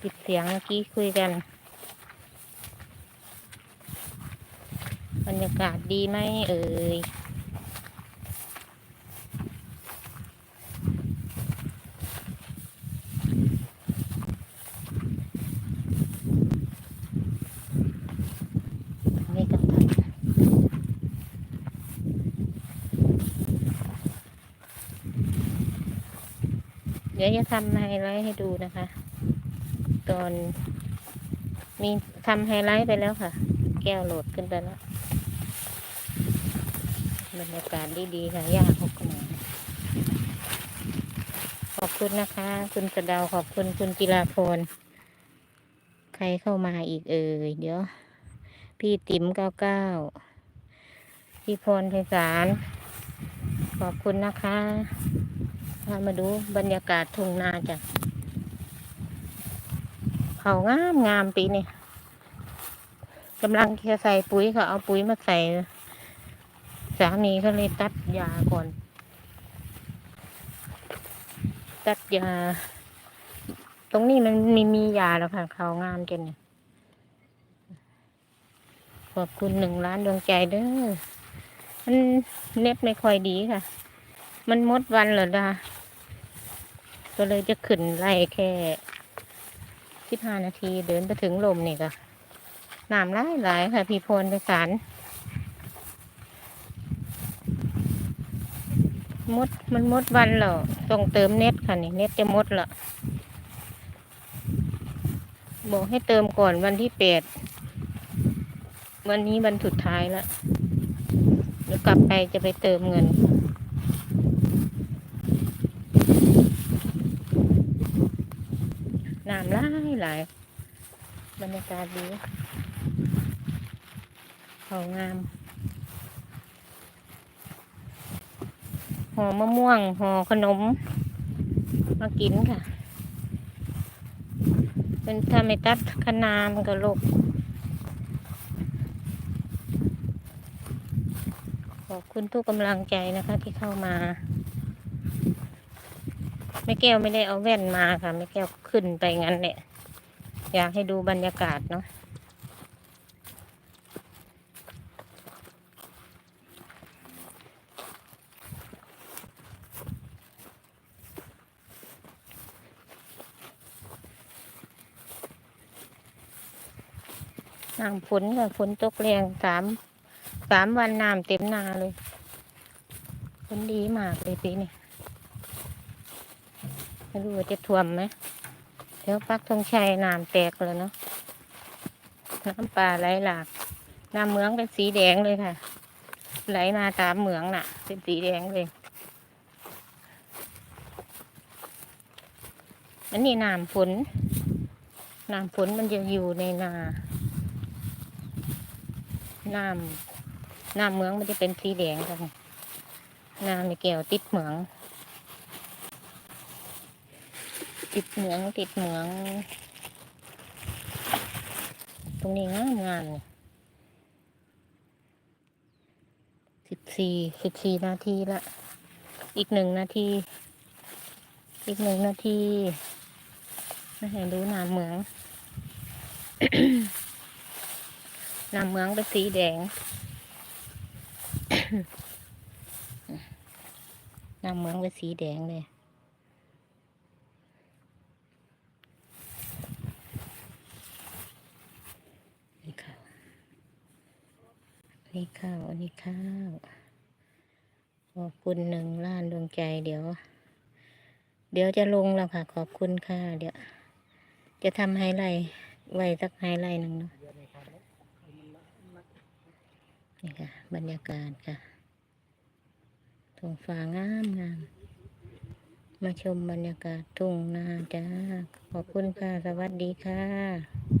ปิดเสียงเมื่อกี้คุยกัน บรรยากาศดีไหมเอ่ยเดี๋ยวจะทำไฮไลท์ให้ดูนะคะ ตอน มีทำไฮไลท์ไปแล้วค่ะ แก้วโหลดขึ้นไปแล้วบรรยากาศดีๆค่ะยาหกหนขอบคุณนะคะ คุณสะเดาวขอบคุณคุณจิราพรใครเข้ามาอีกเอ่ยเดี๋ยว พี่ติ๋มเก้าเก้าพี่พรไพศาลขอบคุณนะคะ มาดูบรรยากาศทุ่งนาจ้ะ เขางามงามปีนี้กำลังจะใส่ปุ๋ยเขาเอาปุ๋ยมาใส่ สามีเขาเลยตัดยาก่อน ตัดยา ตรงนี้มันมีมียาแล้วค่ะ เขางามจังเนี่ยขอบคุณหนึ่งล้านดวงใจเด้อ มันเน็ตไม่ค่อยดีค่ะ มันมดวันเหรอดา ก็เลยจะขึ้นไล่แค่ สิบห้านาทีเดินไปถึงลมนี่ก็น้ำไหลายหลายค่ะ พี่พลไปสารมดมันมดวันแล้วต้องเติมเน็ตค่ะนี่เน็ตจะมดละบอกให้เติมก่อนวันที่แปดวันนี้วันสุดท้ายล้วเดี๋ยวกลับไปจะไปเติมเงินำ หลาย บรรยากาศดีเขางามห่อมะม่วงห่อขนม มากินค่ะ เป็นถ้าไม่ตัดคนามันก็โลกขอบคุณทุกกำลังใจนะคะที่เข้ามาแม่แก้วไม่ได้เอาแว่นมาค่ะแม่แก้วขึ้นไปงั้นแหละ อยากให้ดูบรรยากาศเนาะน้ำฝนค่ะฝนตกแรงสามสามวันน้ำเต็มนาเลยฝนดีมากเลยปีนี้ไม่รู้ว่าจะท่วมไหม เดี๋ยวปักธงชัยน้ำแตกเลยเนาะน้ำป่าไหลหลากน้ำเหมืองเป็นสีแดงเลยค่ะ ไหลมาตามเหมืองน่ะ เป็นสีแดงเลยอันนี้น้ำฝนน้ำฝนมันจะอยู่ในนาน้ำน้ำเหมืองมันจะเป็นสีแดงค่ะน้ำในแก้วติดเหมือง ติดเหมืองติดเหมือง ตรงนี้งามงามเนี่ยสิบสี่สิบสี่นาทีละ อีกหนึ่งนาที อีกหนึ่งนาทีไม่เห็นดูน้ำเหมืองน้ำเหมืองเป็นสีแดงน้ำเหมืองเป็นสีแดงเลย นี่ข้าว นี่ข้าวอันนี้ข้าวขอบคุณหนึ่งล้านดวงใจเดี๋ยว เดี๋ยวจะลงแล้วค่ะ ขอบคุณค่ะ เดี๋ยว จะทำไฮไลท์ไว้สักไฮไลท์หนึ่งเนาะนี่ค่ะ บรรยากาศค่ะท้องฟ้างามงามมาชมบรรยากาศทุ่งนาจ้า ขอบคุณค่ะ สวัสดีค่ะ